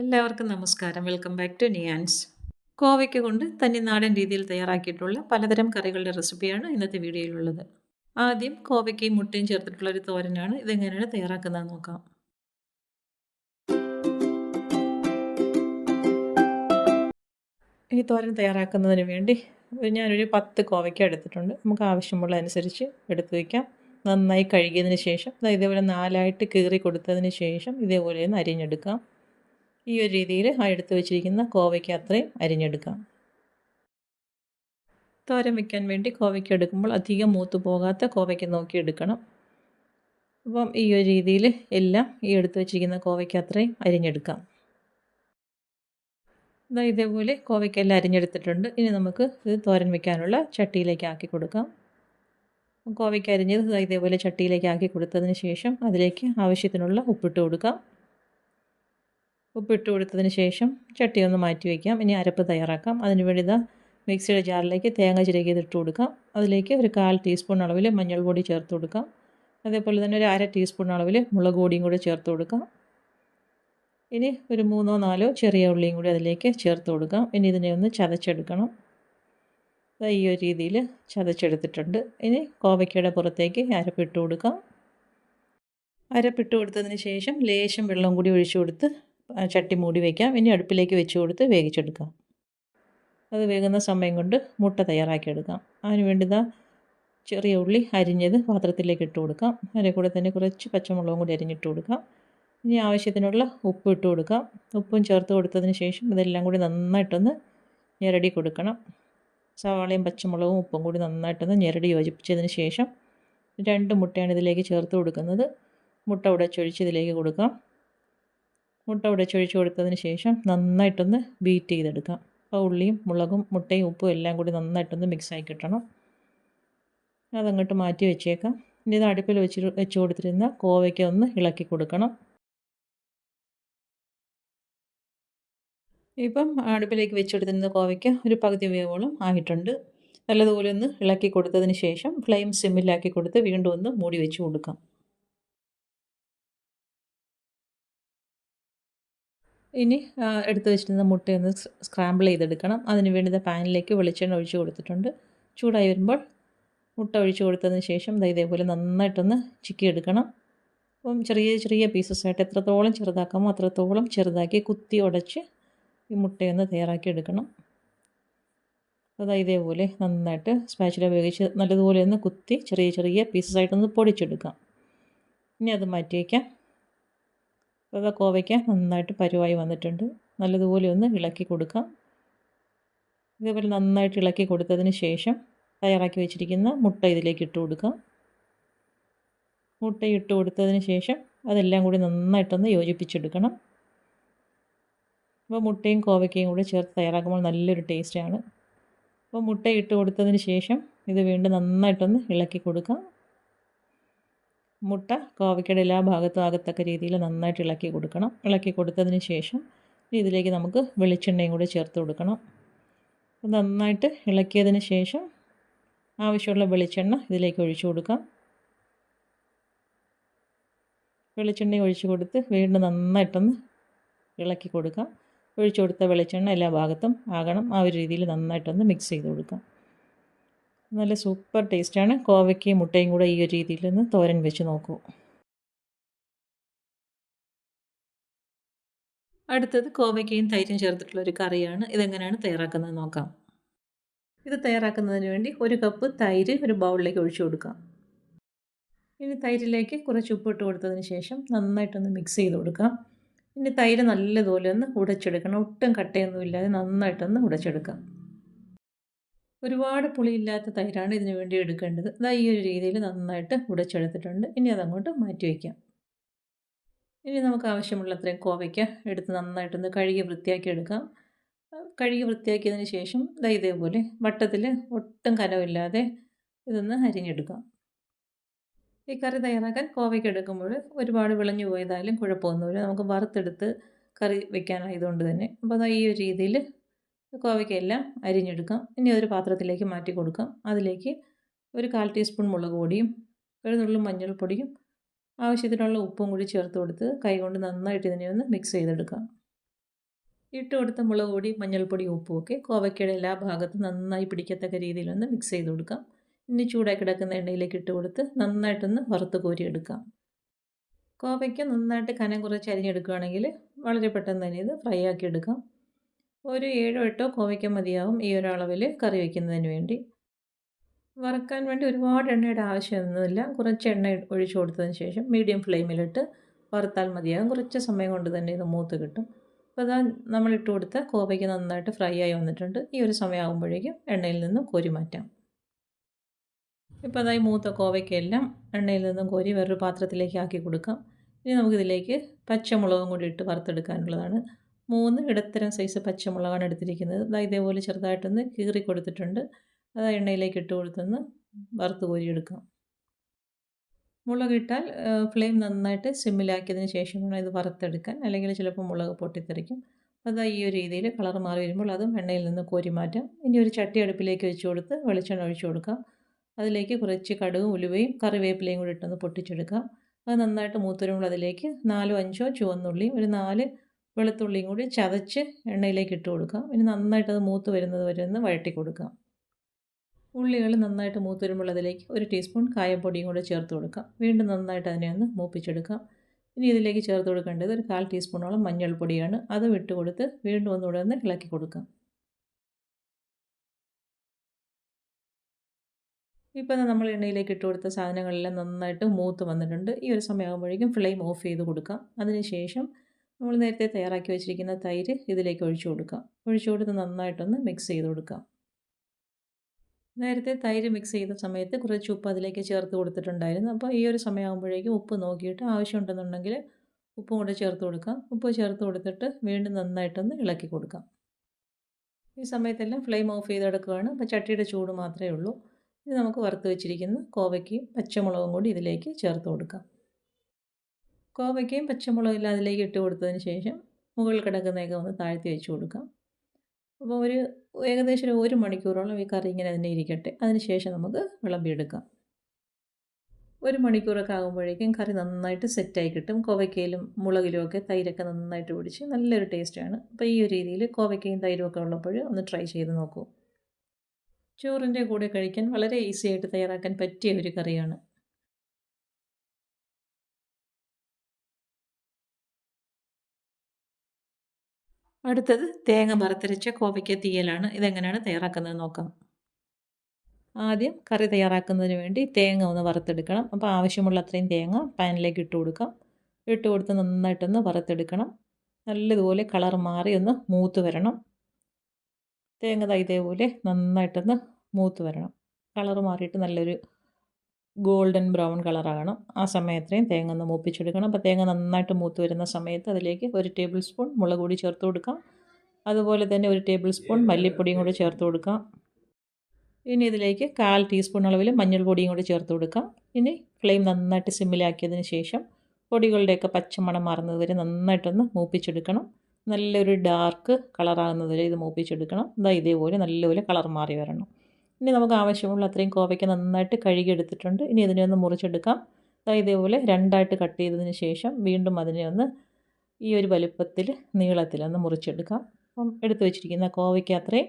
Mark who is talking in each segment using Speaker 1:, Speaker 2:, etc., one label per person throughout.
Speaker 1: എല്ലാവർക്കും നമസ്കാരം. Welcome back to നിയാൻസ് കോവയ്ക്ക് കൊണ്ട് തനിനാടൻ രീതിയിൽ തയ്യാറാക്കിയിട്ടുള്ള പലതരം കറികളുടെ റെസിപ്പിയാണ് ഇന്നത്തെ വീഡിയോയിലുള്ളത്. ആദ്യം കോവയ്ക്കയും മുട്ടയും ചേർത്തിട്ടുള്ള ഒരു തോരനാണ് ഇതെങ്ങനെയാണ് തയ്യാറാക്കുന്നത് നോക്കാം. ഈ തോരൻ തയ്യാറാക്കുന്നതിന് വേണ്ടി ഞാനൊരു പത്ത് കോവയ്ക്ക എടുത്തിട്ടുണ്ട്. നമുക്ക് ആവശ്യമുള്ള അനുസരിച്ച് എടുത്തു വയ്ക്കാം. നന്നായി കഴുകിയതിന് ശേഷം ഇതേപോലെ നാലായിട്ട് കീറി കൊടുത്തതിന് ശേഷം ഇതേപോലെ ഒന്ന് അരിഞ്ഞെടുക്കാം. ഈ ഒരു രീതിയിൽ ആ എടുത്ത് വെച്ചിരിക്കുന്ന കോവയ്ക്ക് അത്രയും അരിഞ്ഞെടുക്കാം. തോരൻ വയ്ക്കാൻ വേണ്ടി കോവയ്ക്ക് എടുക്കുമ്പോൾ അധികം മൂത്ത് പോകാത്ത കോവയ്ക്ക് നോക്കി എടുക്കണം. അപ്പം ഈ ഒരു രീതിയിൽ എല്ലാം ഈ എടുത്ത് വെച്ചിരിക്കുന്ന കോവയ്ക്ക് അത്രയും അരിഞ്ഞെടുക്കാം. ഇതാ ഇതേപോലെ കോവയ്ക്കെല്ലാം അരിഞ്ഞെടുത്തിട്ടുണ്ട്. ഇനി നമുക്ക് ഇത് തോരൻ വയ്ക്കാനുള്ള ചട്ടിയിലേക്ക് ആക്കി കൊടുക്കാം. കോവയ്ക്ക് അരിഞ്ഞത് ഇതേപോലെ ചട്ടിയിലേക്ക് ആക്കി കൊടുത്തതിന് ശേഷം അതിലേക്ക് ആവശ്യത്തിനുള്ള ഉപ്പിട്ട് കൊടുക്കാം. ഉപ്പിട്ട് കൊടുത്തതിന് ശേഷം ചട്ടി ഒന്ന് മാറ്റി വയ്ക്കാം ഇനി അരപ്പ് തയ്യാറാക്കാം. അതിനുവേണ്ടി ഇതാ മിക്സിയുടെ ജാറിലേക്ക് തേങ്ങ ചിരകിയത് ഇട്ട് കൊടുക്കാം. അതിലേക്ക് ഒരു കാൽ ടീസ്പൂൺ അളവിൽ മഞ്ഞൾപ്പൊടി ചേർത്ത് കൊടുക്കാം. അതേപോലെ തന്നെ ഒരു അര ടീസ്പൂൺ അളവിൽ മുളക് പൊടിയും കൂടി ചേർത്ത് കൊടുക്കാം. ഇനി ഒരു മൂന്നോ നാലോ ചെറിയ ഉള്ളിയും കൂടി അതിലേക്ക് ചേർത്ത് കൊടുക്കാം. ഇനി ഇതിനെ ഒന്ന് ചതച്ചെടുക്കണം. ഈ ഒരു രീതിയിൽ ചതച്ചെടുത്തിട്ടുണ്ട്. ഇനി കോവയ്ക്കയുടെ പുറത്തേക്ക് അരപ്പിട്ട് കൊടുക്കാം. അരപ്പിട്ട് കൊടുത്തതിന് ശേഷം ലേശം വെള്ളം കൂടി ഒഴിച്ചു കൊടുത്ത് ചട്ടി മൂടി വയ്ക്കാം ഇനി അടുപ്പിലേക്ക് വെച്ച് കൊടുത്ത് വേവിച്ചെടുക്കാം. അത് വേകുന്ന സമയം കൊണ്ട് മുട്ട തയ്യാറാക്കിയെടുക്കാം. അതിന് വേണ്ടി ഇതാ ചെറിയ ഉള്ളി അരിഞ്ഞത് പാത്രത്തിലേക്ക് ഇട്ട് കൊടുക്കാം. അതിന്റെ കൂടെ തന്നെ കുറച്ച് പച്ചമുളകും കൂടി അരിഞ്ഞിട്ട് കൊടുക്കാം. ഇനി ആവശ്യത്തിനുള്ള ഉപ്പ് ഇട്ട് കൊടുക്കാം. ഉപ്പും ചേർത്ത് കൊടുത്തതിന് ശേഷം ഇതെല്ലാം കൂടി നന്നായിട്ടൊന്ന് ഞെരടി കൊടുക്കണം. സവാളയും പച്ചമുളകും ഉപ്പും കൂടി നന്നായിട്ടൊന്ന് ഞെരടി യോജിപ്പിച്ചതിന് ശേഷം രണ്ട് മുട്ടയാണ് ഇതിലേക്ക് ചേർത്ത് കൊടുക്കുന്നത്. മുട്ട ഉടച്ചൊഴിച്ച് ഇതിലേക്ക് കൊടുക്കാം. മുട്ട ഉടച്ചൊഴിച്ച് കൊടുത്തതിന് ശേഷം നന്നായിട്ടൊന്ന് ബീറ്റ് ചെയ്തെടുക്കാം. അപ്പോൾ ഉള്ളിയും മുളകും മുട്ടയും ഉപ്പും എല്ലാം കൂടി നന്നായിട്ടൊന്ന് മിക്സായി കിട്ടണം. അതങ്ങോട്ട് മാറ്റി വെച്ചേക്കാം. ഇനി ഇത് അടുപ്പിൽ വെച്ച് വെച്ച് കൊടുത്തിരുന്ന കോവയ്ക്ക ഒന്ന് ഇളക്കി കൊടുക്കണം. ഇപ്പം അടുപ്പിലേക്ക് വെച്ച് കോവയ്ക്ക് കോവയ്ക്ക ഒരു പകുതി വേവോളം ആയിട്ടുണ്ട്. നല്ലതുപോലെ ഒന്ന് ഇളക്കി കൊടുത്തതിന് ശേഷം ഫ്ലെയിം സിമ്മിലാക്കി കൊടുത്ത് വീണ്ടും ഒന്ന് മൂടി വെച്ച് കൊടുക്കാം. ഇനി എടുത്തു വെച്ചിരുന്ന മുട്ടയൊന്ന് സ്ക്രാമ്പിൾ ചെയ്തെടുക്കണം. അതിന് വേണ്ടി പാനിലേക്ക് വെളിച്ചെണ്ണ ഒഴിച്ച് കൊടുത്തിട്ടുണ്ട്. ചൂടായി വരുമ്പോൾ മുട്ട ഒഴിച്ച് കൊടുത്തതിന് ശേഷം ഇതേപോലെ നന്നായിട്ടൊന്ന് ചിക്കി എടുക്കണം അപ്പം ചെറിയ ചെറിയ പീസസ് ആയിട്ട് എത്രത്തോളം ചെറുതാക്കാമോ അത്രത്തോളം ചെറുതാക്കി കുത്തി ഉടച്ച് ഈ മുട്ടയൊന്ന് തയ്യാറാക്കി എടുക്കണം അത് ഇതേപോലെ നന്നായിട്ട് സ്പാച്ചില ഉപയോഗിച്ച് നല്ലതുപോലെ ഒന്ന് കുത്തി ചെറിയ ചെറിയ പീസസ് ആയിട്ടൊന്ന് പൊടിച്ചെടുക്കാം. ഇനി അത് മാറ്റി വയ്ക്കാം അപ്പോൾ കോവയ്ക്ക നന്നായിട്ട് പരുവായി വന്നിട്ടുണ്ട്. നല്ലതുപോലെ ഒന്ന് ഇളക്കി കൊടുക്കാം. ഇതേപോലെ നന്നായിട്ട് ഇളക്കി കൊടുത്തതിന് ശേഷം തയ്യാറാക്കി വെച്ചിരിക്കുന്ന മുട്ട ഇതിലേക്ക് ഇട്ട് കൊടുക്കാം. മുട്ട ഇട്ട് കൊടുത്തതിന് ശേഷം അതെല്ലാം കൂടി നന്നായിട്ടൊന്ന് യോജിപ്പിച്ചെടുക്കണം. അപ്പോൾ മുട്ടയും കോവയ്ക്കയും കൂടി ചേർത്ത് തയ്യാറാക്കുമ്പോൾ നല്ലൊരു ടേസ്റ്റാണ്. അപ്പോൾ മുട്ട ഇട്ട് കൊടുത്തതിന് ശേഷം ഇത് വീണ്ടും നന്നായിട്ടൊന്ന് ഇളക്കി കൊടുക്കാം. മുട്ട കോവയ്ക്കയുടെ എല്ലാ ഭാഗത്തും ആകത്തക്ക രീതിയിൽ നന്നായിട്ട് ഇളക്കി കൊടുക്കണം. ഇളക്കി കൊടുത്തതിന് ശേഷം ഇതിലേക്ക് നമുക്ക് വെളിച്ചെണ്ണയും കൂടി ചേർത്ത് കൊടുക്കണം. നന്നായിട്ട് ഇളക്കിയതിന് ശേഷം ആവശ്യമുള്ള വെളിച്ചെണ്ണ ഇതിലേക്ക് ഒഴിച്ചു കൊടുക്കാം. വെളിച്ചെണ്ണ ഒഴിച്ചു കൊടുത്ത് വീണ്ടും നന്നായിട്ടൊന്ന് ഇളക്കി കൊടുക്കാം. ഒഴിച്ചു കൊടുത്ത വെളിച്ചെണ്ണ എല്ലാ ഭാഗത്തും ആകണം. ആ ഒരു രീതിയിൽ നന്നായിട്ടൊന്ന് മിക്സ് ചെയ്ത് കൊടുക്കാം. നല്ല സൂപ്പർ ടേസ്റ്റാണ്. കോവയ്ക്ക് മുട്ടയും കൂടെ ഈ ഒരു രീതിയിൽ ഒന്ന് തോരൻ വെച്ച് നോക്കൂ. അടുത്തത് കോവയ്ക്കയും തൈരും ചേർത്തിട്ടുള്ള ഒരു കറിയാണ്. ഇതെങ്ങനെയാണ് തയ്യാറാക്കുന്നത് നോക്കാം. ഇത് തയ്യാറാക്കുന്നതിന് വേണ്ടി ഒരു കപ്പ് തൈര് ഒരു ബൗളിലേക്ക് ഒഴിച്ചു കൊടുക്കാം. ഇനി തൈരിലേക്ക് കുറച്ച് ഉപ്പിട്ട് കൊടുത്തതിന് ശേഷം നന്നായിട്ടൊന്ന് മിക്സ് ചെയ്ത് കൊടുക്കാം. ഇനി തൈര് നല്ലതുപോലെ ഒന്ന് ഉടച്ചെടുക്കണം. ഒട്ടും കട്ടയൊന്നുമില്ലാതെ നന്നായിട്ടൊന്ന് ഉടച്ചെടുക്കാം. ഒരുപാട് പുളിയില്ലാത്ത തൈരാണ് ഇതിന് വേണ്ടി എടുക്കേണ്ടത്. അതാ ഈ ഒരു രീതിയിൽ നന്നായിട്ട് ഉടച്ചെടുത്തിട്ടുണ്ട്. ഇനി അതങ്ങോട്ട് മാറ്റി വയ്ക്കാം. ഇനി നമുക്ക് ആവശ്യമുള്ള അത്രയും കോവയ്ക്ക എടുത്ത് നന്നായിട്ടൊന്ന് കഴുകി വൃത്തിയാക്കി എടുക്കാം. കഴുകി വൃത്തിയാക്കിയതിന് ശേഷം ഇതാ ഇതേപോലെ വട്ടത്തിൽ ഒട്ടും കനമില്ലാതെ ഇതൊന്ന് അരിഞ്ഞെടുക്കാം. ഈ കറി തയ്യാറാക്കാൻ കോവയ്ക്ക് എടുക്കുമ്പോൾ ഒരുപാട് വിളഞ്ഞു പോയതായാലും കുഴപ്പമൊന്നുമില്ല. നമുക്ക് വറുത്തെടുത്ത് കറി വെക്കാനായതുകൊണ്ട് തന്നെ. അപ്പോൾ അതാ ഈ ഒരു രീതിയിൽ കോവയ്ക്കെല്ലാം അരിഞ്ഞെടുക്കാം. ഇനി അതൊരു പാത്രത്തിലേക്ക് മാറ്റി കൊടുക്കാം. അതിലേക്ക് ഒരു കാൽ ടീസ്പൂൺ മുളക് പൊടിയും ഒരു മഞ്ഞൾപ്പൊടിയും ആവശ്യത്തിനുള്ള ഉപ്പും കൂടി ചേർത്ത് കൊടുത്ത് കൈകൊണ്ട് നന്നായിട്ട് ഇതിനെ ഒന്ന് മിക്സ് ചെയ്തെടുക്കാം. ഇട്ട് കൊടുത്ത മുളക് പൊടി മഞ്ഞൾപ്പൊടി ഉപ്പും ഒക്കെ കോവയ്ക്കയുടെ എല്ലാ ഭാഗത്തും നന്നായി പിടിക്കത്തക്ക രീതിയിലൊന്ന് മിക്സ് ചെയ്ത് കൊടുക്കാം. ഇനി ചൂടായി കിടക്കുന്ന എണ്ണയിലേക്ക് ഇട്ട് കൊടുത്ത് നന്നായിട്ടൊന്ന് വറുത്ത് കോരിയെടുക്കാം. കോവയ്ക്ക നന്നായിട്ട് കനം കുറച്ച് അരിഞ്ഞെടുക്കുകയാണെങ്കിൽ വളരെ പെട്ടെന്ന് തന്നെ ഇത് ഫ്രൈ ആക്കി എടുക്കാം. ഒരു ഏഴോ എട്ടോ കോവയ്ക്ക മതിയാവും ഈ ഒരു അളവിൽ കറി വയ്ക്കുന്നതിന് വേണ്ടി. വറുക്കാൻ വേണ്ടി ഒരുപാട് എണ്ണയുടെ ആവശ്യമൊന്നുമില്ല. കുറച്ച് എണ്ണ ഒഴിച്ചു കൊടുത്തതിന് ശേഷം മീഡിയം ഫ്ലെയിമിലിട്ട് വറുത്താൽ മതിയാകും കുറച്ച് സമയം കൊണ്ട് തന്നെ ഇത് മൂത്ത് കിട്ടും. അപ്പോൾ അതാ നമ്മളിട്ട് കൊടുത്ത കോവയ്ക്ക് നന്നായിട്ട് ഫ്രൈ ആയി വന്നിട്ടുണ്ട്. ഈ ഒരു സമയമാകുമ്പോഴേക്കും എണ്ണയിൽ നിന്നും കോരി മാറ്റാം. ഇപ്പോൾ അതായി മൂത്ത കോവയ്ക്കെല്ലാം എണ്ണയിൽ നിന്നും കോരി വേറൊരു പാത്രത്തിലേക്ക് ആക്കി കൊടുക്കാം. ഇനി നമുക്കിതിലേക്ക് പച്ചമുളകും കൂടി ഇട്ട് വറുത്തെടുക്കാനുള്ളതാണ്. മൂന്ന് ഇടത്തരം സൈസ് പച്ചമുളകാണ് എടുത്തിരിക്കുന്നത്. അതായത് ഇതേപോലെ ചെറുതായിട്ടൊന്ന് കീറി കൊടുത്തിട്ടുണ്ട്. അത് എണ്ണയിലേക്ക് ഇട്ട് കൊടുത്തൊന്ന് വറുത്ത് കോരിയെടുക്കാം മുളകിട്ടാൽ ഫ്ലെയിം നന്നായിട്ട് സിമ്മിലാക്കിയതിന് ശേഷം വേണം ഇത് വറുത്തെടുക്കാൻ. അല്ലെങ്കിൽ ചിലപ്പോൾ മുളക് പൊട്ടിത്തെറിക്കും. അത് ഈ ഒരു രീതിയിൽ കളർ മാറി വരുമ്പോൾ അതും എണ്ണയിൽ നിന്ന് കോരി മാറ്റാം. ഇനി ഒരു ചട്ടി അടുപ്പിലേക്ക് വെച്ച് കൊടുത്ത് വെളിച്ചെണ്ണ ഒഴിച്ചു കൊടുക്കാം. അതിലേക്ക് കുറച്ച് കടുകും ഉലുവയും കറിവേപ്പിലയും കൂടി ഇട്ടൊന്ന് പൊട്ടിച്ചെടുക്കാം. അത് നന്നായിട്ട് മൂത്തുവരുമ്പോൾ അതിലേക്ക് നാലോ അഞ്ചോ ചുവന്നുള്ളിയും ഒരു നാല് വെളുത്തുള്ളിയും കൂടി ചതച്ച് എണ്ണയിലേക്ക് ഇട്ട് കൊടുക്കാം ഇനി നന്നായിട്ട് അത് മൂത്ത് വരുന്നത് വരെ ഒന്ന് വഴട്ടി കൊടുക്കാം ഉള്ളികൾ നന്നായിട്ട് മൂത്ത് വരുമ്പോൾ അതിലേക്ക് ഒരു ടീസ്പൂൺ കായപ്പൊടിയും കൂടി ചേർത്ത് കൊടുക്കാം വീണ്ടും നന്നായിട്ട് അതിനെ ഒന്ന് മൂപ്പിച്ചെടുക്കാം ഇനി ഇതിലേക്ക് ചേർത്ത് കൊടുക്കേണ്ടത് ഒരു കാൽ ടീസ്പൂണോളം മഞ്ഞൾപ്പൊടിയാണ്. അത് വിട്ട് കൊടുത്ത് വീണ്ടും ഒന്നുകൂടെ ഒന്ന് ഇളക്കി കൊടുക്കാം ഇപ്പോൾ നമ്മൾ എണ്ണയിലേക്ക് ഇട്ട് കൊടുത്ത സാധനങ്ങളെല്ലാം നന്നായിട്ട് മൂത്ത് വന്നിട്ടുണ്ട്. ഈ ഒരു സമയമാകുമ്പോഴേക്കും ഫ്ലെയിം ഓഫ് ചെയ്ത് കൊടുക്കാം അതിനുശേഷം നമ്മൾ നേരത്തെ തയ്യാറാക്കി വെച്ചിരിക്കുന്ന തൈര് ഇതിലേക്ക് ഒഴിച്ചു കൊടുക്കാം. ഒഴിച്ചു കൊടുത്ത് നന്നായിട്ടൊന്ന് മിക്സ് ചെയ്ത് കൊടുക്കാം. നേരത്തെ തൈര് മിക്സ് ചെയ്ത സമയത്ത് കുറച്ച് ഉപ്പ് അതിലേക്ക് ചേർത്ത് കൊടുത്തിട്ടുണ്ടായിരുന്നു. അപ്പോൾ ഈ ഒരു സമയമാകുമ്പോഴേക്കും ഉപ്പ് നോക്കിയിട്ട് ആവശ്യമുണ്ടെന്നുണ്ടെങ്കിൽ ഉപ്പും കൂടെ ചേർത്ത് കൊടുക്കാം. ഉപ്പ് ചേർത്ത് കൊടുത്തിട്ട് വീണ്ടും നന്നായിട്ടൊന്ന് ഇളക്കി കൊടുക്കാം. ഈ സമയത്തെല്ലാം ഫ്ലെയിം ഓഫ് ചെയ്തെടുക്കുകയാണ്. അപ്പോൾ ചട്ടിയുടെ ചൂട് മാത്രമേ ഉള്ളൂ. ഇത് നമുക്ക് വറുത്ത് വെച്ചിരിക്കുന്ന കോവയ്ക്കും പച്ചമുളകും കൂടി ഇതിലേക്ക് ചേർത്ത് കൊടുക്കാം. കോവയ്ക്കയും പച്ചമുളകും എല്ലാം അതിലേക്ക് ഇട്ട് കൊടുത്തതിന് ശേഷം മുകളിൽ കിടക്കുന്നതൊക്കെ ഒന്ന് താഴ്ത്തി വെച്ച് കൊടുക്കാം. അപ്പോൾ ഒരു ഏകദേശം ഒരു ഒരു മണിക്കൂറോളം ഈ കറി ഇങ്ങനെ തന്നെ ഇരിക്കട്ടെ. അതിന് ശേഷം നമുക്ക് വിളമ്പിയെടുക്കാം ഒരു മണിക്കൂറൊക്കെ ആകുമ്പോഴേക്കും കറി നന്നായിട്ട് സെറ്റായി കിട്ടും. കോവയ്ക്കയിലും മുളകിലും ഒക്കെ തൈരൊക്കെ നന്നായിട്ട് പിടിച്ച് നല്ലൊരു ടേസ്റ്റാണ് അപ്പോൾ ഈ ഒരു രീതിയിൽ കോവയ്ക്കയും തൈരും ഒക്കെ ഉള്ളപ്പോൾ ഒന്ന് ട്രൈ ചെയ്ത് നോക്കൂ. ചോറിന്റെ കൂടെ കഴിക്കാൻ വളരെ ഈസിയായിട്ട് തയ്യാറാക്കാൻ പറ്റിയ ഒരു കറിയാണ്. അടുത്തത് തേങ്ങ വറുത്തരച്ച കോവയ്ക്ക തീയലാണ്. ഇതെങ്ങനെയാണ് തയ്യാറാക്കുന്നത് നോക്കാം. ആദ്യം കറി തയ്യാറാക്കുന്നതിന് വേണ്ടി തേങ്ങ ഒന്ന് വറുത്തെടുക്കണം. അപ്പോൾ ആവശ്യമുള്ള അത്രയും തേങ്ങ പാനിലേക്ക് ഇട്ട് കൊടുക്കാം. ഇട്ട് കൊടുത്ത് നന്നായിട്ടൊന്ന് വറുത്തെടുക്കണം. നല്ലതുപോലെ കളർ മാറി ഒന്ന് മൂത്ത് വരണം. തേങ്ങ ഇതേപോലെ നന്നായിട്ടൊന്ന് മൂത്ത് വരണം. കളർ മാറിയിട്ട് നല്ലൊരു ഗോൾഡൻ ബ്രൗൺ കളറാകണം. ആ സമയത്രയും തേങ്ങ ഒന്ന് മൂപ്പിച്ചെടുക്കണം. അപ്പോൾ തേങ്ങ നന്നായിട്ട് മൂത്ത് വരുന്ന സമയത്ത് അതിലേക്ക് ഒരു ടേബിൾ സ്പൂൺ മുളക് പൊടി ചേർത്ത് കൊടുക്കാം. അതുപോലെ തന്നെ ഒരു ടേബിൾ സ്പൂൺ മല്ലിപ്പൊടിയും കൂടി ചേർത്ത് കൊടുക്കാം. ഇനി ഇതിലേക്ക് കാൽ ടീസ്പൂൺ അളവിൽ മഞ്ഞൾപ്പൊടിയും കൂടി ചേർത്ത് കൊടുക്കാം. ഇനി ഫ്ലെയിം നന്നായിട്ട് സിമ്മിലാക്കിയതിന് ശേഷം പൊടികളുടെയൊക്കെ പച്ചമണം മാറുന്നത് വരെ നന്നായിട്ടൊന്ന് മൂപ്പിച്ചെടുക്കണം. നല്ലൊരു ഡാർക്ക് കളറാകുന്നത് വരെ ഇത് മൂപ്പിച്ചെടുക്കണം. ഇതാ ഇതേപോലെ നല്ലപോലെ കളർ മാറി വരണം. ഇനി നമുക്ക് ആവശ്യമുള്ള അത്രയും കോവയ്ക്ക് നന്നായിട്ട് കഴുകിയെടുത്തിട്ടുണ്ട്. ഇനി ഇതിനെ ഒന്ന് മുറിച്ചെടുക്കാം. ഇതേപോലെ രണ്ടായിട്ട് കട്ട് ചെയ്തതിന് ശേഷം വീണ്ടും അതിനെ ഒന്ന് ഈ ഒരു വലുപ്പത്തിൽ നീളത്തിൽ ഒന്ന് മുറിച്ചെടുക്കാം. അപ്പം എടുത്തു വെച്ചിരിക്കുന്ന കോവയ്ക്ക് അത്രയും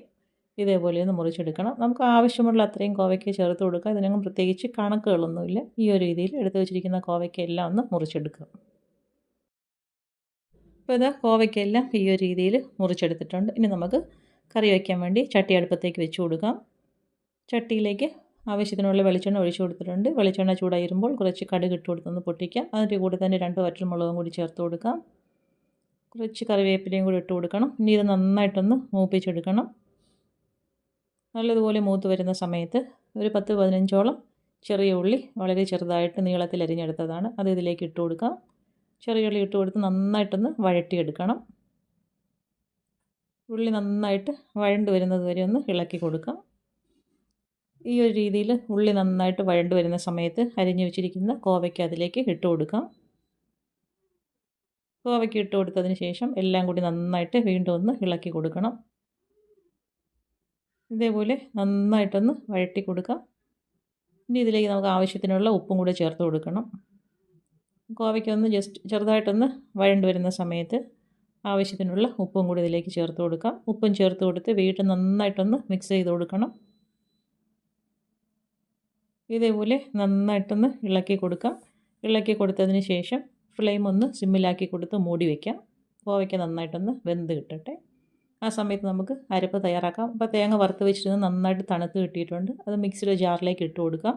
Speaker 1: ഇതേപോലെ ഒന്ന് മുറിച്ചെടുക്കണം. നമുക്ക് ആവശ്യമുള്ള അത്രയും കോവയ്ക്ക് ചേർത്ത് കൊടുക്കുക ഇതിനൊന്നും പ്രത്യേകിച്ച് കണക്കുകളൊന്നുമില്ല. ഈ ഒരു രീതിയിൽ എടുത്തു വെച്ചിരിക്കുന്ന കോവയ്ക്ക് എല്ലാം ഒന്ന് മുറിച്ചെടുക്കുക അപ്പോൾ ഇതാ കോവയ്ക്കെല്ലാം ഈ ഒരു രീതിയിൽ മുറിച്ചെടുത്തിട്ടുണ്ട്. ഇനി നമുക്ക് കറി വയ്ക്കാൻ വേണ്ടി ചട്ടി അടുപ്പത്തേക്ക് വെച്ച് കൊടുക്കാം. ചട്ടിയിലേക്ക് ആവശ്യത്തിനുള്ള വെളിച്ചെണ്ണ ഒഴിച്ചു കൊടുത്തിട്ടുണ്ട്. വെളിച്ചെണ്ണ ചൂടായിരുമ്പോൾ കുറച്ച് കടുക് ഇട്ട് കൊടുത്തൊന്ന് പൊട്ടിക്കാം. അതിന്റെ കൂടെ തന്നെ രണ്ട് വറ്റൽമുളകും കൂടി ചേർത്ത് കൊടുക്കാം. കുറച്ച് കറിവേപ്പിലയും കൂടി ഇട്ട് കൊടുക്കണം. ഇനി ഇത് നന്നായിട്ടൊന്ന് മൂപ്പിച്ചെടുക്കണം. നല്ലതുപോലെ മൂത്ത് വരുന്ന സമയത്ത് ഒരു പത്ത് പതിനഞ്ചോളം ചെറിയ ഉള്ളി വളരെ ചെറുതായിട്ട് നീളത്തിൽ അരിഞ്ഞെടുത്തതാണ്. അത് ഇതിലേക്ക് ഇട്ട് കൊടുക്കാം. ചെറിയ ഉള്ളി ഇട്ട് കൊടുത്ത് നന്നായിട്ടൊന്ന് വഴട്ടിയെടുക്കണം ഉള്ളി നന്നായിട്ട് വഴണ്ട് വരുന്നത് വരെ ഒന്ന് ഇളക്കി കൊടുക്കാം. ഈ ഒരു രീതിയിൽ ഉള്ളി നന്നായിട്ട് വഴണ്ട് വരുന്ന സമയത്ത് അരിഞ്ഞു വെച്ചിരിക്കുന്ന കോവയ്ക്ക് അതിലേക്ക് ഇട്ട് കൊടുക്കാം. കോവയ്ക്ക് ഇട്ട് കൊടുത്തതിന് ശേഷം എല്ലാം കൂടി നന്നായിട്ട് വീണ്ടും ഒന്ന് ഇളക്കി കൊടുക്കണം. ഇതേപോലെ നന്നായിട്ടൊന്ന് വഴട്ടി കൊടുക്കാം. ഇനി ഇതിലേക്ക് നമുക്ക് ആവശ്യത്തിനുള്ള ഉപ്പും കൂടി ചേർത്ത് കൊടുക്കണം. കോവയ്ക്കൊന്ന് ജസ്റ്റ് ചെറുതായിട്ടൊന്ന് വഴണ്ട് വരുന്ന സമയത്ത് ആവശ്യത്തിനുള്ള ഉപ്പും കൂടി ഇതിലേക്ക് ചേർത്ത് കൊടുക്കാം. ഉപ്പും ചേർത്ത് കൊടുത്ത് വീണ്ടും നന്നായിട്ടൊന്ന് മിക്സ് ചെയ്ത് കൊടുക്കണം. ഇതേപോലെ നന്നായിട്ടൊന്ന് ഇളക്കി കൊടുക്കാം. ഇളക്കി കൊടുത്തതിന് ശേഷം ഫ്ലെയിം ഒന്ന് സിമ്മിലാക്കി കൊടുത്ത് മൂടി വയ്ക്കാം കോവയ്ക്ക് നന്നായിട്ടൊന്ന് വെന്ത് കിട്ടട്ടെ. ആ സമയത്ത് നമുക്ക് അരപ്പ് തയ്യാറാക്കാം. അപ്പോൾ തേങ്ങ വറുത്ത് വെച്ചിരുന്ന് നന്നായിട്ട് തണുത്ത് കിട്ടിയിട്ടുണ്ട്. അത് മിക്സിയുടെ ജാറിലേക്ക് ഇട്ട് കൊടുക്കാം.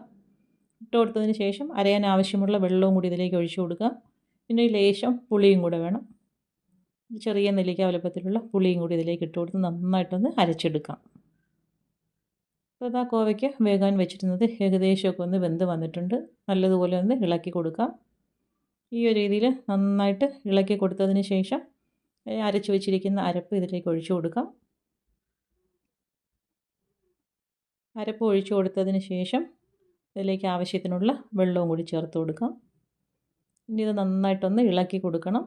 Speaker 1: ഇട്ട് കൊടുത്തതിന് ശേഷം അരയാൻ ആവശ്യമുള്ള വെള്ളവും കൂടി ഇതിലേക്ക് ഒഴിച്ചു കൊടുക്കാം. പിന്നെ ലേശം പുളിയും കൂടെ വേണം. ചെറിയ നെല്ലിക്ക വലുപ്പത്തിലുള്ള പുളിയും കൂടി ഇതിലേക്ക് ഇട്ട് കൊടുത്ത് നന്നായിട്ടൊന്ന് അരച്ചെടുക്കാം. അപ്പോൾ ഇതാ കോവയ്ക്ക് വേകാൻ വെച്ചിരുന്നത് ഏകദേശമൊക്കെ ഒന്ന് വെന്ത് വന്നിട്ടുണ്ട്. നല്ലതുപോലെ ഒന്ന് ഇളക്കി കൊടുക്കാം. ഈ ഒരു രീതിയിൽ നന്നായിട്ട് ഇളക്കി കൊടുത്തതിന് ശേഷം അരച്ച് വെച്ചിരിക്കുന്ന അരപ്പ് ഇതിലേക്ക് ഒഴിച്ചു കൊടുക്കാം. അരപ്പ് ഒഴിച്ചു കൊടുത്തതിന് ശേഷം ഇതിലേക്ക് ആവശ്യത്തിനുള്ള വെള്ളവും കൂടി ചേർത്ത് കൊടുക്കാം. ഇനി ഇത് നന്നായിട്ടൊന്ന് ഇളക്കി കൊടുക്കണം.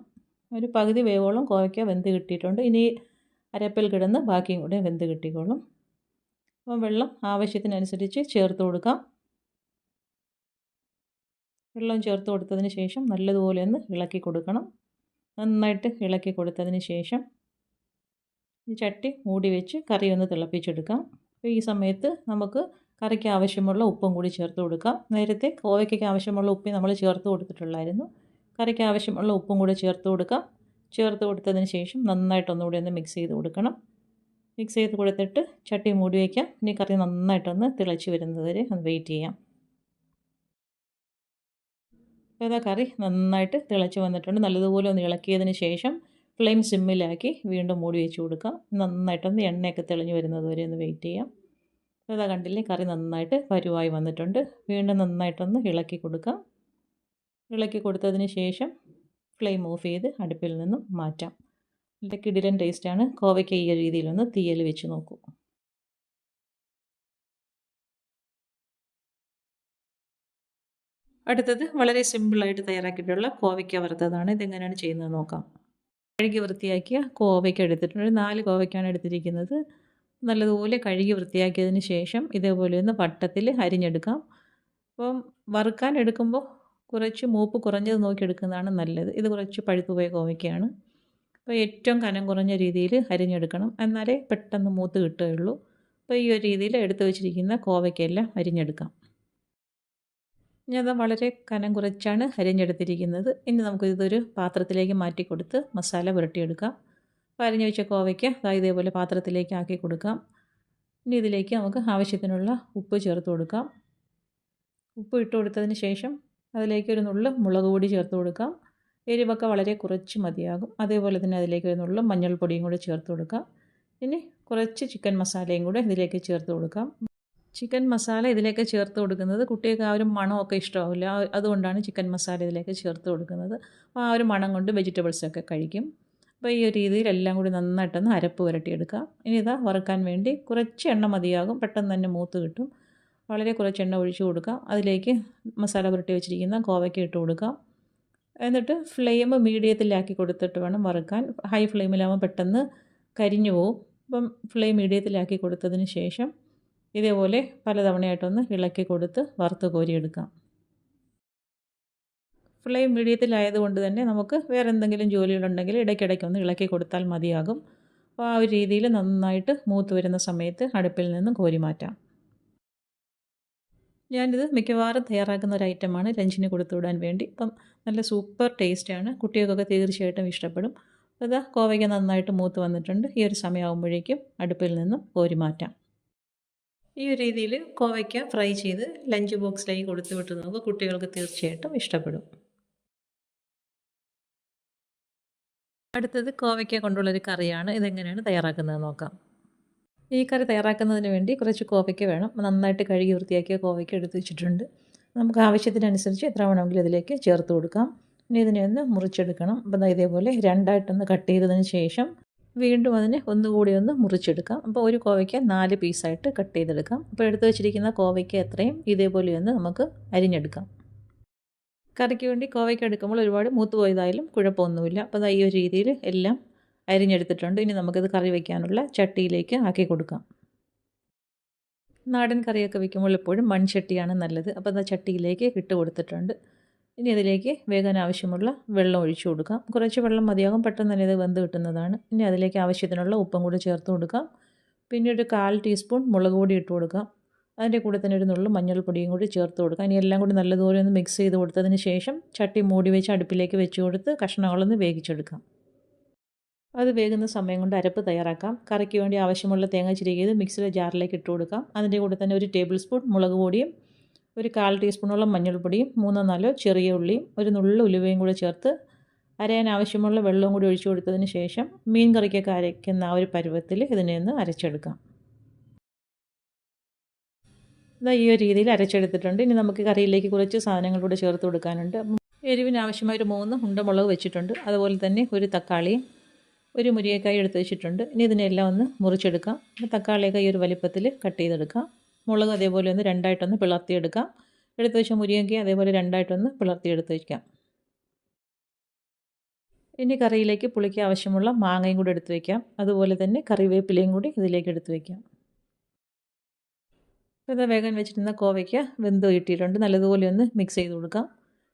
Speaker 1: ഒരു പകുതി വേവോളം കോവയ്ക്ക വെന്ത് കിട്ടിയിട്ടുണ്ട്. ഇനി അരപ്പിൽ കിടന്ന് ബാക്കിയും കൂടെ വെന്ത് കിട്ടിക്കോളും. അപ്പം വെള്ളം ആവശ്യത്തിനനുസരിച്ച് ചേർത്ത് കൊടുക്കാം. വെള്ളം ചേർത്ത് കൊടുത്തതിന് ശേഷം നല്ലതുപോലെ ഒന്ന് ഇളക്കി കൊടുക്കണം. നന്നായിട്ട് ഇളക്കി കൊടുത്തതിന് ശേഷം ഈ ചട്ടി മൂടി വെച്ച് കറി ഒന്ന് തിളപ്പിച്ചെടുക്കാം. അപ്പോൾ ഈ സമയത്ത് നമുക്ക് കറിക്ക് ആവശ്യമുള്ള ഉപ്പും കൂടി ചേർത്ത് കൊടുക്കാം. നേരത്തെ കോവയ്ക്കൊക്കെ ആവശ്യമുള്ള ഉപ്പ് നമ്മൾ ചേർത്ത് കൊടുത്തിട്ടുള്ളായിരുന്നു. കറിക്ക് ആവശ്യമുള്ള ഉപ്പും കൂടി ചേർത്ത് കൊടുക്കാം. ചേർത്ത് കൊടുത്തതിന് ശേഷം നന്നായിട്ടൊന്നുകൂടി ഒന്ന് മിക്സ് ചെയ്ത് കൊടുക്കണം. മിക്സ് ചെയ്ത് കൊടുത്തിട്ട് ചട്ടി മൂടി വയ്ക്കാം ഇനി കറി നന്നായിട്ടൊന്ന് തിളച്ച് വരുന്നത് വരെ ഒന്ന് വെയിറ്റ് ചെയ്യാം. അപ്പോൾ കറി നന്നായിട്ട് തിളച്ച് വന്നിട്ടുണ്ട്. നല്ലതുപോലെ ഒന്ന് ഇളക്കിയതിന് ശേഷം ഫ്ലെയിം സിമ്മിലാക്കി വീണ്ടും മൂടി വെച്ച് കൊടുക്കാം. നന്നായിട്ടൊന്ന് എണ്ണയൊക്കെ തെളിഞ്ഞ് വരുന്നത് വരെ ഒന്ന് വെയിറ്റ് ചെയ്യാം. ഇതാ കണ്ടില്ലേ കറി നന്നായിട്ട് പരുവായി വന്നിട്ടുണ്ട്. വീണ്ടും നന്നായിട്ടൊന്ന് ഇളക്കി കൊടുക്കാം. ഇളക്കി കൊടുത്തതിന് ശേഷം ഫ്ലെയിം ഓഫ് ചെയ്ത് അടുപ്പിൽ നിന്നും മാറ്റാം. നല്ല കിടിലൻ ടേസ്റ്റാണ് കോവയ്ക്ക ഈ രീതിയിലൊന്ന് തീയൽ വെച്ച് നോക്കൂ. അടുത്തത് വളരെ സിമ്പിളായിട്ട് തയ്യാറാക്കിയിട്ടുള്ള കോവയ്ക്ക വറുത്തതാണ്. ഇതെങ്ങനെയാണ് ചെയ്യുന്നത് നോക്കാം. കഴുകി വൃത്തിയാക്കിയ കോവയ്ക്ക എടുത്തിട്ടുണ്ട്. നാല് കോവയ്ക്കാണ് എടുത്തിരിക്കുന്നത്. നല്ലതുപോലെ കഴുകി വൃത്തിയാക്കിയതിന് ശേഷം ഇതേപോലെ ഒന്ന് വട്ടത്തിൽ അരിഞ്ഞെടുക്കാം. അപ്പം വറുക്കാൻ എടുക്കുമ്പോൾ കുറച്ച് മൂപ്പ് കുറഞ്ഞത് നോക്കി എടുക്കുന്നതാണ് നല്ലത്. ഇത് കുറച്ച് പഴുത്തുപോയ പോയ കോവയ്ക്കയാണ്. അപ്പോൾ ഏറ്റവും കനം കുറഞ്ഞ രീതിയിൽ അരിഞ്ഞെടുക്കണം. എന്നാലേ പെട്ടെന്ന് മൂത്ത് കിട്ടുകയുള്ളൂ. അപ്പോൾ ഈ ഒരു രീതിയിൽ എടുത്തു വെച്ചിരിക്കുന്ന കോവയ്ക്കെല്ലാം അരിഞ്ഞെടുക്കാം. ഞാനത് വളരെ കനം കുറച്ചാണ് അരിഞ്ഞെടുത്തിരിക്കുന്നത്. ഇനി നമുക്ക് ഇതൊരു പാത്രത്തിലേക്ക് മാറ്റി കൊടുത്ത് മസാല പുരട്ടിയെടുക്കാം. അപ്പോൾ അരിഞ്ഞു വെച്ച കോവയ്ക്ക് അതായത് ഇതേപോലെ പാത്രത്തിലേക്ക് ആക്കി കൊടുക്കാം. ഇനി ഇതിലേക്ക് നമുക്ക് ആവശ്യത്തിനുള്ള ഉപ്പ് ചേർത്ത് കൊടുക്കാം. ഉപ്പ് ഇട്ട് കൊടുത്തതിന് ശേഷം അതിലേക്ക് ഒരു നുള്ളു മുളക് പൊടി ചേർത്ത് കൊടുക്കാം. എരിവൊക്കെ വളരെ കുറച്ച് മതിയാകും. അതേപോലെ തന്നെ അതിലേക്ക് നുള്ളു മഞ്ഞൾപ്പൊടിയും കൂടി ചേർത്ത് കൊടുക്കാം. ഇനി കുറച്ച് ചിക്കൻ മസാലയും കൂടെ ഇതിലേക്ക് ചേർത്ത് കൊടുക്കാം. ചിക്കൻ മസാല ഇതിലേക്ക് ചേർത്ത് കൊടുക്കുന്നത് കുട്ടികൾക്ക് ആ ഒരു മണമൊക്കെ ഇഷ്ടമാവില്ല. അതുകൊണ്ടാണ് ചിക്കൻ മസാല ഇതിലേക്ക് ചേർത്ത് കൊടുക്കുന്നത്. അപ്പോൾ ആ ഒരു മണം കൊണ്ട് വെജിറ്റബിൾസൊക്കെ കഴിക്കും. അപ്പോൾ ഈ ഒരു രീതിയിൽ എല്ലാം കൂടി നന്നായിട്ടൊന്ന് അരപ്പ് പുരട്ടിയെടുക്കാം ഇനി ഇതാ വറുക്കാൻ വേണ്ടി കുറച്ച് എണ്ണ മതിയാകും. പെട്ടെന്ന് തന്നെ മൂത്ത് കിട്ടും. വളരെ കുറച്ച് എണ്ണ ഒഴിച്ചു കൊടുക്കാം. അതിലേക്ക് മസാല പുരട്ടി വെച്ചിരിക്കുന്ന കോവയ്ക്ക് ഇട്ട് കൊടുക്കാം. എന്നിട്ട് ഫ്ലെയിം മീഡിയത്തിലാക്കി കൊടുത്തിട്ട് വേണം വറുക്കാൻ. ഹൈ ഫ്ലെയിമിലാകുമ്പോൾ പെട്ടെന്ന് കരിഞ്ഞു പോവും. അപ്പം ഫ്ലെയിം മീഡിയത്തിലാക്കി കൊടുത്തതിന് ശേഷം ഇതേപോലെ പലതവണയായിട്ടൊന്ന് ഇളക്കി കൊടുത്ത് വറുത്ത് കോരിയെടുക്കാം. ഫ്ലെയിം മീഡിയത്തിലായതുകൊണ്ട് തന്നെ നമുക്ക് വേറെ എന്തെങ്കിലും ജോലികളുണ്ടെങ്കിൽ ഇടയ്ക്കിടയ്ക്ക് ഒന്ന് ഇളക്കി കൊടുത്താൽ മതിയാകും. അപ്പോൾ ആ ഒരു രീതിയിൽ നന്നായിട്ട് മൂത്ത് വരുന്ന സമയത്ത് അടുപ്പിൽ നിന്ന് കോരി മാറ്റാം. ഞാനിത് മിക്കവാറും തയ്യാറാക്കുന്ന ഒരു ഐറ്റമാണ്. ലഞ്ചിന് കൊടുത്തു വിടാൻ വേണ്ടി. അപ്പം നല്ല സൂപ്പർ ടേസ്റ്റാണ്. കുട്ടികൾക്കൊക്കെ തീർച്ചയായിട്ടും ഇഷ്ടപ്പെടും. അത് കോവയ്ക്ക് നന്നായിട്ട് മൂത്ത് വന്നിട്ടുണ്ട്. ഈ ഒരു സമയമാകുമ്പോഴേക്കും അടുപ്പിൽ നിന്നും കോരി മാറ്റാം. ഈ ഒരു രീതിയിൽ കോവയ്ക്ക ഫ്രൈ ചെയ്ത് ലഞ്ച് ബോക്സിലേക്ക് കൊടുത്തു വിട്ട് നോക്കുക കുട്ടികൾക്ക് തീർച്ചയായിട്ടും ഇഷ്ടപ്പെടും. അടുത്തത് കോവയ്ക്ക കൊണ്ടുള്ളൊരു കറിയാണ്. ഇതെങ്ങനെയാണ് തയ്യാറാക്കുന്നത് നോക്കാം. ഈ കറി തയ്യാറാക്കുന്നതിന് വേണ്ടി കുറച്ച് കോവയ്ക്ക് വേണം. നന്നായിട്ട് കഴുകി വൃത്തിയാക്കിയ കോവയ്ക്ക് എടുത്ത് വെച്ചിട്ടുണ്ട്. നമുക്ക് ആവശ്യത്തിനനുസരിച്ച് എത്ര വേണമെങ്കിലും ഇതിലേക്ക് ചേർത്ത് കൊടുക്കാം. ഇനി ഇതിനെ ഒന്ന് മുറിച്ചെടുക്കണം. അപ്പം ഇതേപോലെ രണ്ടായിട്ടൊന്ന് കട്ട് ചെയ്തതിന് ശേഷം വീണ്ടും അതിനെ ഒന്നുകൂടി ഒന്ന് മുറിച്ചെടുക്കാം. അപ്പോൾ ഒരു കോവയ്ക്ക് നാല് പീസായിട്ട് കട്ട് ചെയ്തെടുക്കാം. അപ്പോൾ എടുത്തു വെച്ചിരിക്കുന്ന കോവയ്ക്ക് എത്രയും ഇതേപോലെ ഒന്ന് നമുക്ക് അരിഞ്ഞെടുക്കാം. കറിക്ക് വേണ്ടി കോവയ്ക്ക് എടുക്കുമ്പോൾ ഒരുപാട് മൂത്ത് പോയതായാലും കുഴപ്പമൊന്നുമില്ല. അപ്പോൾ ഈ ഒരു രീതിയിൽ എല്ലാം അരിഞ്ഞെടുത്തിട്ടുണ്ട്. ഇനി നമുക്കിത് കറി വയ്ക്കാനുള്ള ചട്ടിയിലേക്ക് ആക്കി കൊടുക്കാം. നാടൻ കറിയൊക്കെ വയ്ക്കുമ്പോൾ എപ്പോഴും മൺചട്ടിയാണ് നല്ലത്. അപ്പോൾ അത് ചട്ടിയിലേക്ക് ഇട്ട് കൊടുത്തിട്ടുണ്ട്. ഇനി അതിലേക്ക് വേകാൻ ആവശ്യമുള്ള വെള്ളം ഒഴിച്ചു കൊടുക്കാം. കുറച്ച് വെള്ളം മതിയാകും. പെട്ടെന്ന് തന്നെ ഇത് വെന്ത് കിട്ടുന്നതാണ്. ഇനി അതിലേക്ക് ആവശ്യത്തിനുള്ള ഉപ്പും കൂടി ചേർത്ത് കൊടുക്കാം. പിന്നെ ഒരു കാൽ ടീസ്പൂൺ മുളക് പൊടി ഇട്ട് കൊടുക്കാം. അതിന്റെ കൂടെ തന്നെ ഒരു നുള്ളു മഞ്ഞൾപ്പൊടിയും കൂടി ചേർത്ത് കൊടുക്കാം. ഇനി എല്ലാം കൂടി നല്ലതുപോലെ ഒന്ന് മിക്സ് ചെയ്ത് കൊടുത്തതിന് ശേഷം ചട്ടി മൂടി വെച്ച് അടുപ്പിലേക്ക് വെച്ച് കൊടുത്ത് കഷ്ണങ്ങളൊന്ന് വേവിച്ചെടുക്കാം. അത് വേകുന്ന സമയം കൊണ്ട് അരപ്പ് തയ്യാറാക്കാം. കറിക്ക് വേണ്ടി ആവശ്യമുള്ള തേങ്ങ ചിരികിയത് മിക്സിയുടെ ജാറിലേക്ക് ഇട്ട് കൊടുക്കാം. അതിന്റെ കൂടെ തന്നെ ഒരു ടേബിൾ സ്പൂൺ മുളക് പൊടിയും ഒരു കാൽ ടീസ്പൂണോളം മഞ്ഞൾപ്പൊടിയും മൂന്നോ നാലോ ചെറിയ ഉള്ളിയും ഒരു നുള്ള ഉലുവയും കൂടെ ചേർത്ത് അരയാൻ ആവശ്യമുള്ള വെള്ളവും കൂടി ഒഴിച്ചു കൊടുത്തതിന് ശേഷം മീൻ കറിക്കൊക്കെ അരയ്ക്കുന്ന ആ ഒരു പരുവത്തിൽ ഇതിനെ ഒന്ന് അരച്ചെടുക്കാം. ഇതാ ഈ ഒരു രീതിയിൽ അരച്ചെടുത്തിട്ടുണ്ട്. ഇനി നമുക്ക് കറിയിലേക്ക് കുറച്ച് സാധനങ്ങൾ കൂടെ ചേർത്ത് കൊടുക്കാനുണ്ട്. എരിവിനാവശ്യമായ ഒരു മൂന്ന് ഉണ്ടമുളക് വെച്ചിട്ടുണ്ട്. അതുപോലെ തന്നെ ഒരു തക്കാളിയും ഒരു മുരിങ്ങക്കായി എടുത്ത് വെച്ചിട്ടുണ്ട്. ഇനി ഇതിനെല്ലാം ഒന്ന് മുറിച്ചെടുക്കാം. തക്കാളിയൊക്കെ ഈ ഒരു വലിപ്പത്തിൽ കട്ട് ചെയ്തെടുക്കാം. മുളക് അതേപോലെ ഒന്ന് രണ്ടായിട്ടൊന്ന് പിളർത്തിയെടുക്കാം. എടുത്ത് വെച്ച മുരിയക്ക അതേപോലെ രണ്ടായിട്ടൊന്ന് പിളർത്തിയെടുത്ത് വയ്ക്കാം ഇനി കറിയിലേക്ക് പുളിക്ക് ആവശ്യമുള്ള മാങ്ങയും കൂടി എടുത്ത് വയ്ക്കാം അതുപോലെ തന്നെ കറിവേപ്പിലയും കൂടി ഇതിലേക്ക് എടുത്ത് വയ്ക്കാം ഇത് വേഗം വെച്ചിരുന്ന കോവയ്ക്ക വെന്ത് കിട്ടിയിട്ടുണ്ട്. നല്ലതുപോലെ ഒന്ന് മിക്സ് ചെയ്ത് കൊടുക്കാം.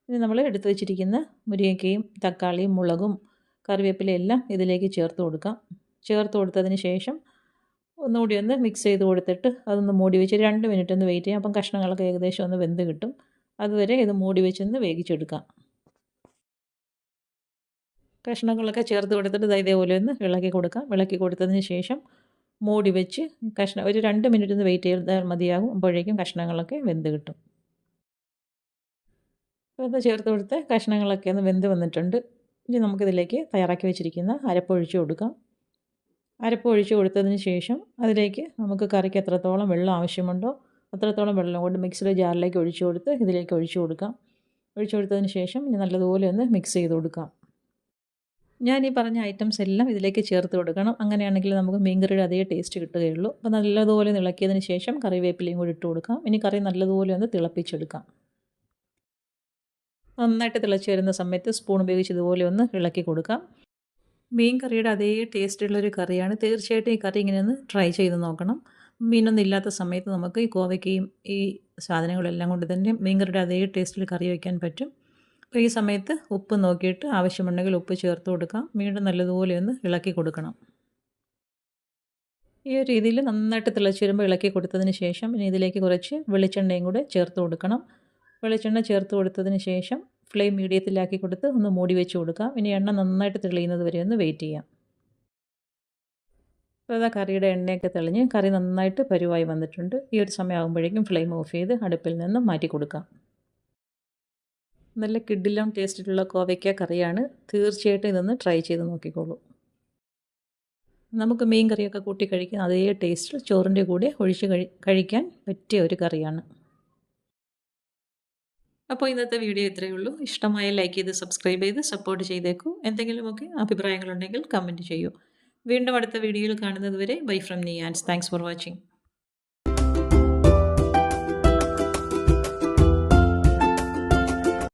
Speaker 1: ഇനി നമ്മൾ എടുത്ത് വെച്ചിരിക്കുന്ന മുരിങ്ങയ്ക്കയും തക്കാളിയും മുളകും കറിവേപ്പിലയും എല്ലാം ഇതിലേക്ക് ചേർത്ത് കൊടുക്കാം. ചേർത്ത് കൊടുത്തതിന് ശേഷം ഒന്നുകൂടി ഒന്ന് മിക്സ് ചെയ്ത് കൊടുത്തിട്ട് അതൊന്ന് മൂടി വെച്ച് രണ്ട് മിനിറ്റ് ഒന്ന് വെയിറ്റ് ചെയ്യാം. അപ്പം കഷ്ണങ്ങളൊക്കെ ഏകദേശം ഒന്ന് വെന്ത് കിട്ടും. അതുവരെ ഇത് മൂടി വെച്ചൊന്ന് വേവിച്ചെടുക്കാം. കഷ്ണങ്ങളൊക്കെ ചേർത്ത് കൊടുത്തിട്ട് ഇതേപോലെ ഒന്ന് ഇളക്കി കൊടുക്കാം. ഇളക്കി കൊടുത്തതിന് ശേഷം മൂടി വെച്ച് കഷ്ണം ഒരു രണ്ട് മിനിറ്റ് ഒന്ന് വെയിറ്റ് ചെയ്താൽ മതിയാകും. അപ്പോഴേക്കും കഷ്ണങ്ങളൊക്കെ വെന്ത് കിട്ടും. അപ്പോൾ ചേർത്ത് കൊടുത്ത് കഷ്ണങ്ങളൊക്കെ ഒന്ന് വെന്ത് വന്നിട്ടുണ്ട്. ഇനി നമുക്കിതിലേക്ക് തയ്യാറാക്കി വെച്ചിരിക്കുന്ന അരപ്പൊഴിച്ച് കൊടുക്കാം. അരപ്പ് ഒഴിച്ച് കൊടുത്തതിന് ശേഷം അതിലേക്ക് നമുക്ക് കറിക്ക് എത്രത്തോളം വെള്ളം ആവശ്യമുണ്ടോ അത്രത്തോളം വെള്ളം കൊണ്ട് മിക്സിയുടെ ജാറിലേക്ക് ഒഴിച്ചു കൊടുത്ത് ഇതിലേക്ക് ഒഴിച്ചു കൊടുക്കാം. ഒഴിച്ചു കൊടുത്തതിന് ശേഷം ഇനി നല്ലതുപോലെ ഒന്ന് മിക്സ് ചെയ്ത് കൊടുക്കാം. ഞാൻ ഈ പറഞ്ഞ ഐറ്റംസ് എല്ലാം ഇതിലേക്ക് ചേർത്ത് കൊടുക്കണം. അങ്ങനെയാണെങ്കിൽ നമുക്ക് മീൻകറിയുടെ അതേ ടേസ്റ്റ് കിട്ടുകയുള്ളൂ. അപ്പോൾ നല്ലതുപോലെ ഇളക്കിയതിന് ശേഷം കറിവേപ്പിലയും കൂടി ഇട്ട് കൊടുക്കാം. ഇനി കറി നല്ലതുപോലെ ഒന്ന് തിളപ്പിച്ചെടുക്കാം. നന്നായിട്ട് തിളച്ച് വരുന്ന സമയത്ത് സ്പൂൺ ഉപയോഗിച്ച് ഇതുപോലെ ഒന്ന് ഇളക്കി കൊടുക്കാം. മീൻ കറിയുടെ അതേ ടേസ്റ്റുള്ളൊരു കറിയാണ്. തീർച്ചയായിട്ടും ഈ കറി ഇങ്ങനെ ഒന്ന് ട്രൈ ചെയ്ത് നോക്കണം. മീനൊന്നും ഇല്ലാത്ത സമയത്ത് നമുക്ക് ഈ കോവയ്ക്കയും ഈ സാധനങ്ങളെല്ലാം കൊണ്ട് തന്നെ മീൻ കറിയുടെ അതേ ടേസ്റ്റിൽ കറി വയ്ക്കാൻ പറ്റും. അപ്പോൾ ഈ സമയത്ത് ഉപ്പ് നോക്കിയിട്ട് ആവശ്യമുണ്ടെങ്കിൽ ഉപ്പ് ചേർത്ത് കൊടുക്കാം. വീണ്ടും നല്ലതുപോലെ ഒന്ന് ഇളക്കി കൊടുക്കണം. ഈ ഒരു രീതിയിൽ നന്നായിട്ട് തിളച്ച് വരുമ്പോൾ ഇളക്കി കൊടുത്തതിന് ശേഷം ഇനി ഇതിലേക്ക് കുറച്ച് വെളിച്ചെണ്ണയും കൂടെ ചേർത്ത് കൊടുക്കണം. വെളിച്ചെണ്ണ ചേർത്ത് കൊടുത്തതിന് ശേഷം ഫ്ലെയിം മീഡിയത്തിലാക്കി കൊടുത്ത് ഒന്ന് മൂടി വെച്ച് കൊടുക്കാം. ഇനി എണ്ണ നന്നായിട്ട് തെളിയുന്നത് വരെ ഒന്ന് വെയിറ്റ് ചെയ്യാം. അപ്പോൾ അതാ കറിയുടെ എണ്ണയൊക്കെ തെളിഞ്ഞ് കറി നന്നായിട്ട് പരുവായി വന്നിട്ടുണ്ട്. ഈ ഒരു സമയമാകുമ്പോഴേക്കും ഫ്ലെയിം ഓഫ് ചെയ്ത് അടുപ്പിൽ നിന്ന് മാറ്റി കൊടുക്കാം. നല്ല കിഡിലും ടേസ്റ്റിലുള്ള കോവയ്ക്ക കറിയാണ്. തീർച്ചയായിട്ടും ഇതൊന്ന് ട്രൈ ചെയ്ത് നോക്കിക്കോളൂ. നമുക്ക് മീൻ കറിയൊക്കെ കൂട്ടി കഴിക്കാൻ അതേ ടേസ്റ്റിൽ ചോറിന്റെ കൂടെ ഒഴിച്ച് കഴിക്കാൻ പറ്റിയ ഒരു കറിയാണ്. അപ്പോൾ ഇന്നത്തെ വീഡിയോ ഇത്രയേ ഉള്ളൂ. ഇഷ്ടമായ ലൈക്ക് ചെയ്ത് സബ്സ്ക്രൈബ് ചെയ്ത് സപ്പോർട്ട് ചെയ്തേക്കൂ. എന്തെങ്കിലുമൊക്കെ അഭിപ്രായങ്ങളുണ്ടെങ്കിൽ കമന്റ് ചെയ്യൂ. വീണ്ടും അടുത്ത വീഡിയോയിൽ കാണുന്നത് വരെ ബൈ ഫ്രം നീ ആൻഡ്സ് താങ്ക്സ് ഫോർ വാച്ചിങ്.